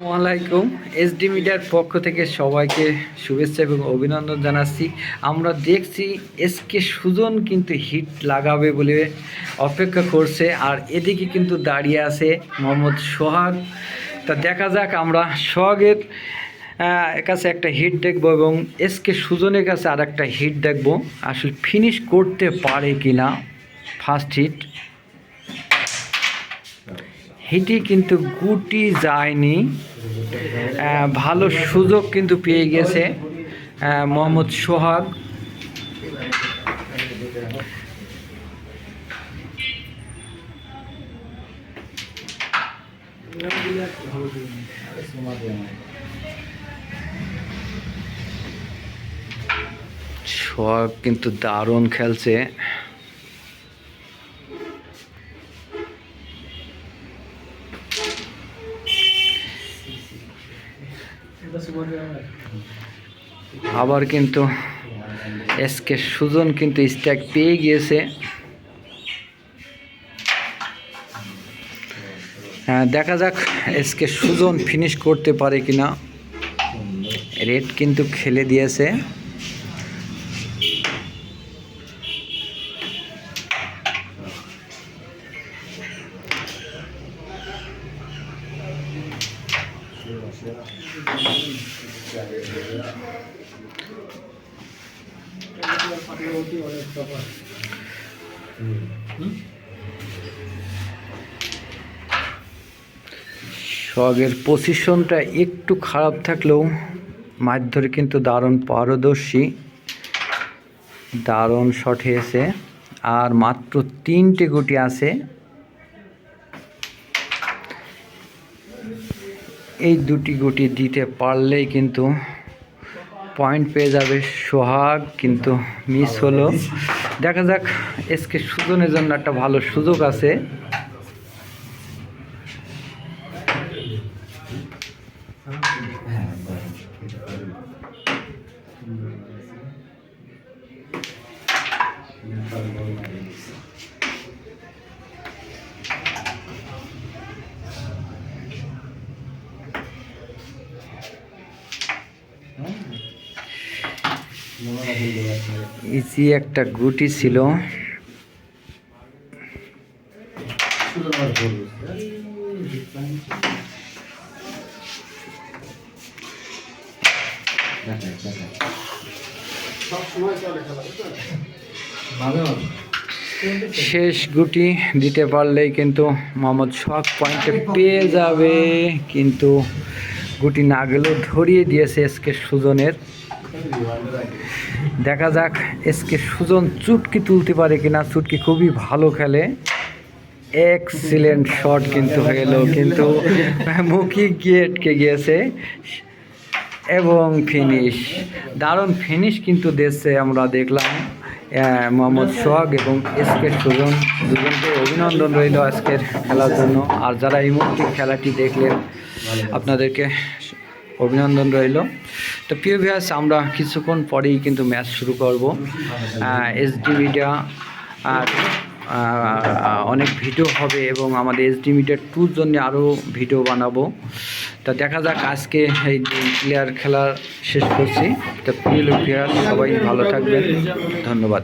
আসসালামাইকুম এসডি মিডিয়ার পক্ষ থেকে সবাইকে শুভেচ্ছা এবং অভিনন্দন জানাচ্ছি। আমরা দেখছি এসকে সুজন কিন্তু হিট লাগাবে বলে অপেক্ষা করছে। আর এদিকে কিন্তু দাঁড়িয়ে আছে মোহাম্মদ সোহাগ। তা দেখা যাক, আমরা সোহাগের কাছে একটা হিট দেখব এবং এসকে সুজনের কাছে আর একটা হিট দেখব। আসলে ফিনিশ করতে পারে কিনা? ফার্স্ট হিট হিটি কিন্তু গুটি যায়নি। ভালো সুযোগ কিন্তু পেয়ে গেছে মোহাম্মদ সোহাগ। সোহাগ কিন্তু দারুণ খেলছে। আবার কিন্তু এসকে সুজন কিন্তু স্ট্যাক পেয়ে গিয়েছে। হ্যাঁ দেখা যাক এসকে সুজন ফিনিশ করতে পারে কিনা। রেড কিন্তু খেলে দিয়েছে। সোহাগের পজিশনটা একটু খারাপ থাকলেও মাছ ধরে কিন্তু দারুণ পারদর্শী, দারুণ শট হয়েছে। আর মাত্র তিনটে গুটি আছে। এই দুটি গুটি দিতে পারলেই কিন্তু পয়েন্ট পেয়ে যাবে সোহাগ, কিন্তু মিস হলো। দেখা যাক, এসকে সুজনের জন্য একটা ভালো সুযোগ আছে। ইজি একটা গুটি ছিল। শেষ গুটি দিতে পারলেই কিন্তু মোহাম্মদ সোহাগ পয়েন্টে পেয়ে যাবে। কিন্তু গুটি না গেলেও ধরিয়ে দিয়েছে এসকে সুজনের। দেখা যাক এসকে সুজন চুটকি তুলতে পারে কিনা। চুটকি খুবই ভালো খেলে। এক্সিলেন্ট শট কিন্তু হয়ে গেল, কিন্তু মুখি গিয়ে আটকে গিয়েছে। এবং ফিনিশ দারুণ ফিনিশ কিন্তু দিয়েছে আমরা দেখলাম। মোহাম্মদ সোহাগ এবং এসকে সুজন দুজনকে অভিনন্দন রইল আজকের খেলার জন্য। আর যারা এই মুহূর্তে খেলাটি দেখলেন, আপনাদেরকে অভিনন্দন রইল। তো প্রিয় ভিয়াস আমরা কিছুক্ষণ পরেই কিন্তু ম্যাচ শুরু করব। এসডি মিডিয়া আর অনেক ভিডিও হবে এবং আমাদের এস ডি মিডিয়া টুর জন্য আরও ভিডিও বানাবো। তা দেখা যাক আজকে এই প্লেয়ার খেলা শেষ করছি। তো প্রিয় ভিয়াস সবাই ভালো থাকবেন। ধন্যবাদ।